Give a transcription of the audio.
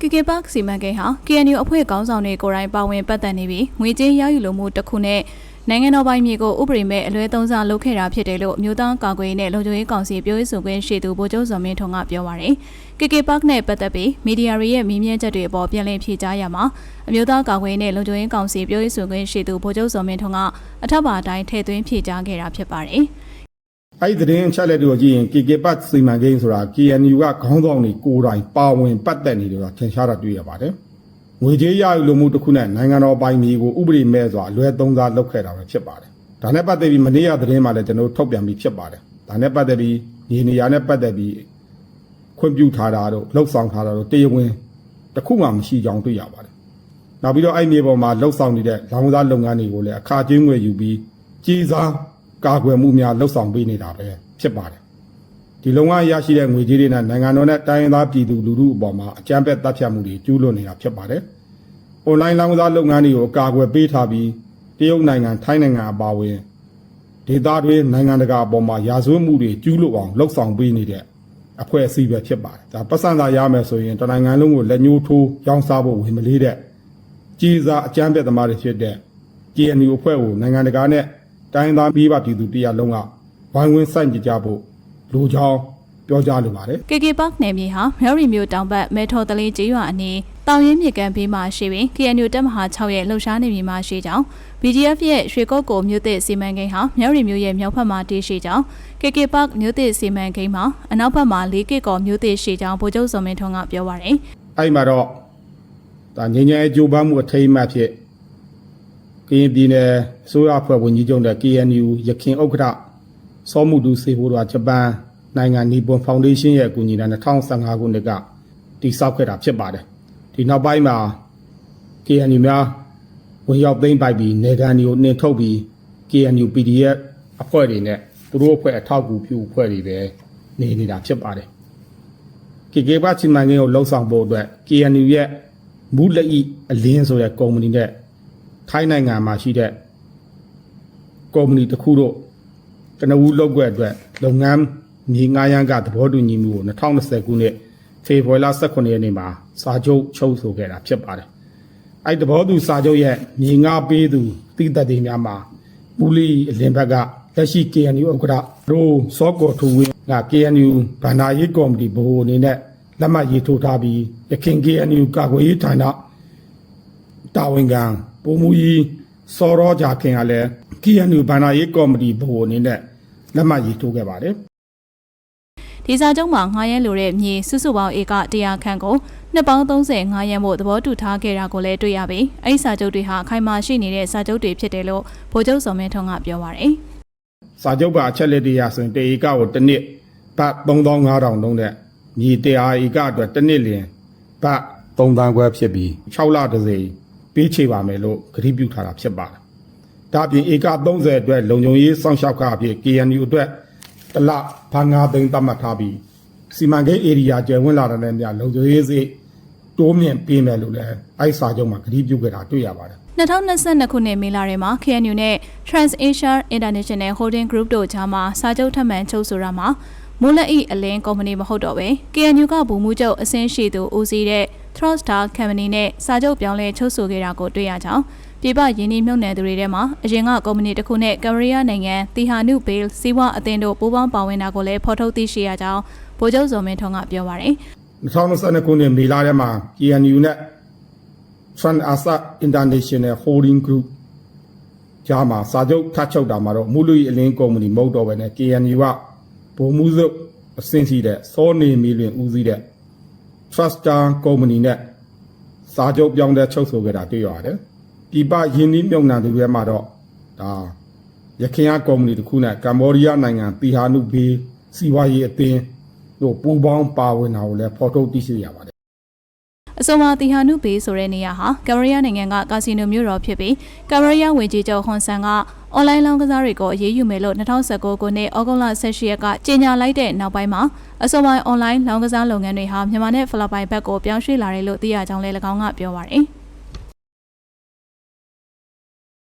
KK Park စီမံကိန်းဟာ KNU အဖွဲ့ခေါင်းဆောင်တွေကိုယ်တိုင်ပါဝင်ပတ်သက်နေပြီးငွေကြေးရယူလိုမှုတစ်ခုနဲ့နိုင်ငံတော်ပိုင်မြေကိုဥပဒေမဲ့အလွဲသုံးစားလုပ်ခဲ့တာဖြစ်တယ်လို့အမျိုးသားကာကွယ်ရေးနဲ့လုံခြုံရေးကောင်စီပြောရေးဆိုခွင့်ရှိသူဗိုလ်ချုပ်စော်မင်းထွန်းကပြောပါရယ် KK Park နဲ့ပတ်သက်ပြီးမီဒီယာတွေရဲ့မီးမြန်းချက်တွေအပေါ်ပြန်လည်ဖြေကြားရမှာအမျိုးသားကာကွယ်ရေးနဲ့လုံခြုံရေးကောင်စီပြောရေးဆိုခွင့်ရှိသူဗိုလ်ချုပ်စော်မင်းထွန်းကအထက်ပါအတိုင်းထည့်သွင်းဖြေကြားခဲ့တာဖြစ်ပါတယ် အဲ့ဒီသတင်းအချက်လက်တွေကိုကြည့်ရင် KK ပတ်စီမံကိန်းဆိုတာ KNU ကခေါင်းဆောင်တွေကိုယ်တိုင်ပါဝင်ပတ်သက်နေတယ်ဆိုတာထင်ရှားတာတွေ့ရပါတယ်။ငွေကြေးရယူလိုမှုတစ်ခုနဲ့နိုင်ငံတော်ပိုင်မြေကိုဥပဒေမဲ့စွာအလွဲသုံးစားလုပ်ခဲ့တာပဲဖြစ်ပါတယ်။ဒါနဲ့ပတ်သက်ပြီးမနေ့ကသတင်းမှာလည်းကျွန်တော်တို့ထုတ်ပြန်ပြီးဖြစ်ပါတယ်။ဒါနဲ့ပတ်သက်ပြီးညီနေရာနဲ့ပတ်သက်ပြီးခွင့်ပြုထားတာတို့လှုပ်ဆောင်ထားတာတို့တရားဝင်တစ်ခုမှမရှိကြောင်းတွေ့ရပါတယ်။နောက်ပြီးတော့အဲ့မြေပေါ်မှာလှုပ်ဆောင်နေတဲ့လောင်စားလုပ်ငန်းတွေကိုလည်းအခါကျင်းငွေယူပြီးကြီးစား ကာကွယ်မှုများလှုပ်ဆောင်ပေးနေတာပဲဖြစ်ပါတယ်။ဒီလုံငန်းရရှိတဲ့ငွေကြေးတွေနဲ့နိုင်ငံတော်နဲ့တိုင်းရင်းသားပြည်သူလူထုအပေါ်မှာအကြမ်းဖက်တပ်ဖြတ်မှုတွေကျူးလွန်နေတာဖြစ်ပါတယ်။ online လောင်စားလုပ်ငန်းတွေကိုကာကွယ်ပေးထားပြီးတရုတ်နိုင်ငံထိုင်းနိုင်ငံအပါအဝင်ဒေသတွင်းနိုင်ငံတကာအပေါ်မှာရာဇဝတ်မှုတွေကျူးလွန်အောင်လှုပ်ဆောင်ပေးနေတဲ့အဖွဲ့အစည်းပဲဖြစ်ပါတယ်။ဒါပတ်စံသာရမယ်ဆိုရင်တနိုင်ငံလုံးကိုလက်ညှိုးထိုးရောင်းစားဖို့ဝင်မလေးတဲ့ကြီးစားအကြမ်းဖက်သမားတွေဖြစ်တဲ့ KNU အဖွဲ့ကိုနိုင်ငံတကာနဲ့ တိုင်းသားပြည်ပပြည်သူတရားလုံးကဝိုင်းဝန်းစိုက်ကြကြဖို့လိုချောင်းပြောကြားလိုပါတယ် KK Park နယ်မြေဟာမြောက်ရီမြို့တောင်ဘက်မဲထော်တလေးကျေးရွာအနီးတောင်ရင်းမြစ်ကမ်းဘေးမှာရှိပြီး KNU တပ်မဟာ6ရဲ့လှုပ်ရှားနေမြေမှာရှိကြောင်း BGF ရဲ့ရွှေကုတ်ကိုမြို့သစ်စီမံကိန်းဟာမြောက်ရီမြို့ရဲ့မြောက်ဘက်မှာတည်ရှိကြောင်း KK Park မြို့သစ်စီမံကိန်းမှာအနောက်ဘက်မှာ၄ကစ်ကောမြို့သစ်ရှိကြောင်းဗိုလ်ချုပ်စော်မင်းထွန်းကပြောပါရယ်။အဲ့မှာတော့ဒါငញ្ញဲကြိုးပမ်းမှုအထိမ်းအမှတ်ဖြစ် ကရင်ပြည်နယ်အစိုးရအဖွဲ့ဝင်ကြီးချုပ်တဲ့ KNU ရခင်ဥက္ကဋ္ဌစောမှုတူစေဖို့တော့ဂျပန်နိုင်ငံနီပွန်ဖောင်ဒေးရှင်းရဲ့အကူအညီနဲ့2015ခုနှစ်ကတည်ဆောက်ခဲ့တာဖြစ်ပါတယ်။ဒီနောက်ပိုင်းမှာ KNU များဝင်ရောက်သိမ်းပိုက်ပြီးနေကန်တွေကိုနှင်ထုတ်ပြီး KNU PDF အဖွဲ့တွေနဲ့သူတို့အဖွဲ့အထောက်အကူပြုအဖွဲ့တွေပဲနေနေတာဖြစ်ပါတယ်။ KK ဘချီမန်ကင်းကိုလှုပ်ဆောင်ဖို့အတွက် KNU ရဲ့မူလက်ဤအလင်းဆိုတဲ့ကုမ္ပဏီနဲ့ ထိုင်းနိုင်ငံမှာရှိတဲ့ကုမ္ပဏီတစ်ခုတို့ကနဦးလုပ်ွက်အတွက်လုပ်ငန်းမြေငားရမ်းကသဘောတူညီမှုကို2020ခုနှစ်ဖေဖော်ဝါရီလ18ရက်နေ့မှာစာချုပ်ချုပ်ဆိုခဲ့တာဖြစ်ပါတယ်။အဲ့သဘောတူစာချုပ်ရဲ့မြေငားပေးသူတိသက်တွေများမှာမူလီအလင်းဘက်ကလက်ရှိ KNU ဥက္ကဋ္ဌရိုစောကော်ထူဝင်းက KNU ဗန္ဒာရေးကော်မတီဘိုအနေနဲ့လက်မှတ်ရေးထိုးထားပြီးရခင် KNU ကာကွယ်ရေးဌာနတာဝန်ခံ ပုံမူကြီးစောရောကြခင်ကလည်း KNU ဗန္ဒာရေးကော်မတီဘိုအနေနဲ့လက်မှတ်ရေးထိုးခဲ့ပါတယ်ဒီစာချုပ်မှာငှားရမ်းလိုတဲ့မြေစုစုပေါင်းဧက100ခန့်ကိုနှစ်ပေါင်း30ငှားရမ်းဖို့သဘောတူထားခဲ့တာကိုလည်းတွေ့ရပြီးအဲ့ဒီစာချုပ်တွေဟာအခိုင်အမာရှိနေတဲ့စာချုပ်တွေဖြစ်တယ်လို့ဗိုလ်ချုပ်စော်မင်းထွန်းကပြောပါရယ်စာချုပ်ပါအချက်လက်တွေရဆိုရင်တေဧကကိုတစ်နှစ်ဘတ်3500လုံးနဲ့မြေ100ဧကအတွက်တစ်နှစ်လျင်ဘတ်3တန်းခွဲဖြစ်ပြီး6လတစ်စိမ် ပေးချေပါမယ်လို့ကတိပြုထားတာဖြစ်ပါတယ်။ဒါ့အပြင်ဧက30အတွက်လုံခြုံရေးစောင့်ရှောက်ခအဖြစ် KNU အတွက်တစ်လဘာ9သိန်းသတ်မှတ်ထားပြီးစီမံကိန်းဧရိယာကျယ်ဝန်းလာတဲ့နေရာလုံခြုံရေးစိတ်တိုးမြင့်ပေးမယ်လို့လည်းအဲ့ဒီစာချုပ်မှာကတိပြုခဲ့တာတွေ့ရပါတယ်2022ခုနှစ်မေလထဲမှာ KNU နဲ့ TransAsia International Holding Group တို့ကြားမှာစာချုပ်ထပ်မံချုပ်ဆိုတာမှာ မူလက်ဤအလင်းကုမ္ပဏီမဟုတ်တော့ပဲ KNU ကဘူမှုချုပ်အစင်းရှိသူဦးစီးတဲ့ Trustar Company နဲ့စာချုပ်ပြောင်းလဲချုပ်ဆိုခဲ့တာကိုတွေ့ရကြောင်းပြည်ပယင်းနှိမြုပ်နှံသူတွေထဲမှာအရင်ကကုမ္ပဏီတစ်ခုနဲ့ကမရီးယားနိုင်ငံတီဟာနုဘေးလ်စီးပွားအသင်းတို့ပူးပေါင်းပါဝင်တာကိုလည်းဖော်ထုတ်သိရှိရကြောင်းဗိုလ်ချုပ်စော်မင်းထွန်းကပြောပါရယ်2022ခုနှစ်မေလထဲမှာ KNU နဲ့ TransAsia International Holding Group ကြားမှာစာချုပ်ထပ်ချုပ်တာမှာတော့မူလူအလင်းကုမ္ပဏီမဟုတ်တော့ဘဲနဲ့ KNU က ဗိုလ်မှုစုပ်အဆင့်ရှိတဲ့စောနေမီလွင်ဦးစီးတဲ့ Truster ကုမ္ပဏီနဲ့စာချုပ်ပြောင်းတဲ့ချုပ်ဆိုခဲ့တာတွေ့ရတယ်။ပြည်ပယင်းနှီးမြုံနှံသူတွေမှာတော့ဒါရခိုင်ကကုမ္ပဏီတစ်ခုနဲ့ကမ္ဘောဒီးယားနိုင်ငံတီဟာနုဘေးစီဝါရေးအသင်းတို့ပူးပေါင်းပါဝင်တာကိုလည်းဖော်ထုတ်သိရှိရပါတယ် အဆိုပါတီဟာနုဘေးဆိုတဲ့နေရာဟာကမရီးယားနိုင်ငံကကာစီနိုမြို့တော်ဖြစ်ပြီးကမရီးယားဝင်ကြီးချုပ်ဟွန်ဆန်ကအွန်လိုင်းလောင်းကစားတွေကိုအရေးယူမယ်လို့2019ခုနှစ်ဩဂုတ်လ18ရက်ကကြေညာလိုက်တဲ့နောက်ပိုင်းမှာအဆိုပါအွန်လိုင်းလောင်းကစားလုပ်ငန်းတွေဟာမြန်မာနဲ့ဖိလစ်ပိုင်ဘက်ကိုပြောင်းရွှေ့လာတယ်လို့သိရကြောင်းလည်း၎င်းကပြောပါရယ်